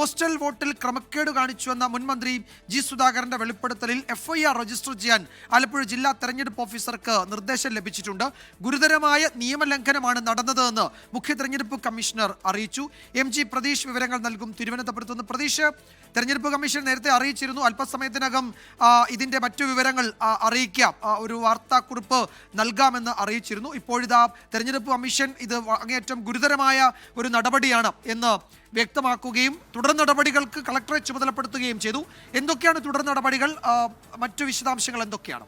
Postal വോട്ടിൽ ക്രമക്കേട് കാണിച്ചുവെന്ന മുൻമന്ത്രി G സുധാകരന്റെ വെളിപ്പെടുത്തലിൽ എഫ് ഐ ആർ രജിസ്റ്റർ ചെയ്യാൻ ആലപ്പുഴ ജില്ലാ തെരഞ്ഞെടുപ്പ് ഓഫീസർക്ക് നിർദ്ദേശം ലഭിച്ചിട്ടുണ്ട്. ഗുരുതരമായ നിയമലംഘനമാണ് നടന്നതെന്ന് മുഖ്യ തെരഞ്ഞെടുപ്പ് കമ്മീഷണർ അറിയിച്ചു. എം ജി പ്രതീഷ് വിവരങ്ങൾ നൽകും. തിരുവനന്തപുരത്ത് നിന്ന് പ്രതീഷ് തെരഞ്ഞെടുപ്പ് കമ്മീഷൻ നേരത്തെ അറിയിച്ചിരുന്നു. അല്പസമയത്തിനകം ഇതിന്റെ മറ്റു വിവരങ്ങൾ അറിയിക്കാം. ഒരു വാർത്താക്കുറിപ്പ് നൽകാമെന്ന് അറിയിച്ചിരുന്നു. ഇപ്പോഴിതാ തെരഞ്ഞെടുപ്പ് കമ്മീഷൻ ഇത് അങ്ങേയറ്റം ഗുരുതരമായ ഒരു നടപടിയാണ് എന്ന് വ്യക്തമാക്കുകയും തുടർ നടപടികൾക്ക് കളക്ടറെ ചുമതലപ്പെടുത്തുകയും ചെയ്തു. എന്തൊക്കെയാണ് തുടർ നടപടികൾ? മറ്റു വിശദാംശങ്ങൾ എന്തൊക്കെയാണ്?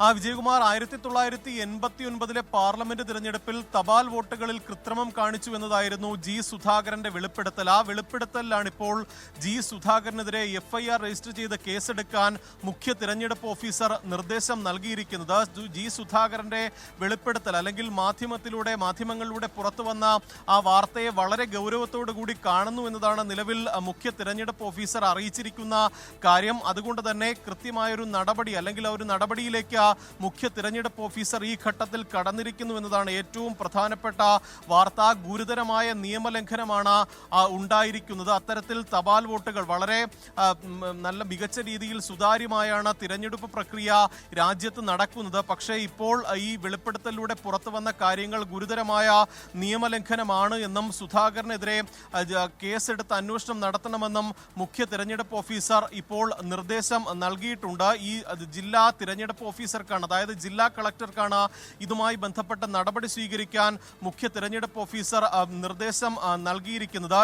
ആ വിജയകുമാർ ആയിരത്തി തൊള്ളായിരത്തി എൺപത്തി ഒൻപതിലെ പാർലമെന്റ് തിരഞ്ഞെടുപ്പിൽ തപാൽ വോട്ടുകളിൽ കൃത്രിമം കാണിച്ചു എന്നതായിരുന്നു ജി സുധാകരന്റെ വെളിപ്പെടുത്തൽ. ആ വെളിപ്പെടുത്തലിലാണ് ഇപ്പോൾ ജി സുധാകരനെതിരെ എഫ്ഐആർ രജിസ്റ്റർ ചെയ്ത് കേസെടുക്കാൻ മുഖ്യ തിരഞ്ഞെടുപ്പ് ഓഫീസർ നിർദ്ദേശം നൽകിയിരിക്കുന്നത്. ജു- സുധാകരന്റെ വെളിപ്പെടുത്തൽ അല്ലെങ്കിൽ മാധ്യമത്തിലൂടെ മാധ്യമങ്ങളിലൂടെ പുറത്തു വന്ന ആ വാർത്തയെ വളരെ ഗൗരവത്തോടു കൂടി കാണുന്നു എന്നതാണ് നിലവിൽ മുഖ്യ തിരഞ്ഞെടുപ്പ് ഓഫീസർ അറിയിച്ചിരിക്കുന്ന കാര്യം. അതുകൊണ്ട് തന്നെ കൃത്യമായൊരു നടപടി അല്ലെങ്കിൽ ആ ഒരു നടപടിയിലേക്ക് മുഖ്യ തിരഞ്ഞെടുപ്പ് ഓഫീസർ ഈ ഘട്ടത്തിൽ കടന്നിരിക്കുന്നു എന്നതാണ് ഏറ്റവും പ്രധാനപ്പെട്ട വാർത്ത. ഗുരുതരമായ നിയമലംഘനമാണ് ഉണ്ടായിരിക്കുന്നത്. അത്തരത്തിൽ തപാൽ വോട്ടുകൾ വളരെ നല്ല മികച്ച രീതിയിൽ സുതാര്യമായാണ് തിരഞ്ഞെടുപ്പ് പ്രക്രിയ രാജ്യത്ത് നടക്കുന്നത്. പക്ഷേ ഇപ്പോൾ ഈ വെളിപ്പെടുത്തലിലൂടെ പുറത്തു വന്ന കാര്യങ്ങൾ ഗുരുതരമായ നിയമലംഘനമാണ് എന്നും സുധാകരനെതിരെ കേസെടുത്ത് അന്വേഷണം നടത്തണമെന്നും മുഖ്യ തിരഞ്ഞെടുപ്പ് ഓഫീസർ ഇപ്പോൾ നിർദ്ദേശം നൽകിയിട്ടുണ്ട്. ഈ ജില്ലാ തിരഞ്ഞെടുപ്പ് ഓഫീസർക്കാണ്. അതായത് ജില്ലാ കളക്ടർക്കാണ് ഇതുമായി ബന്ധപ്പെട്ട നടപടി സ്വീകരിക്കാൻ മുഖ്യ തിരഞ്ഞെടുപ്പ് ഓഫീസർ നിർദ്ദേശം നൽകിയിരിക്കുന്നത്.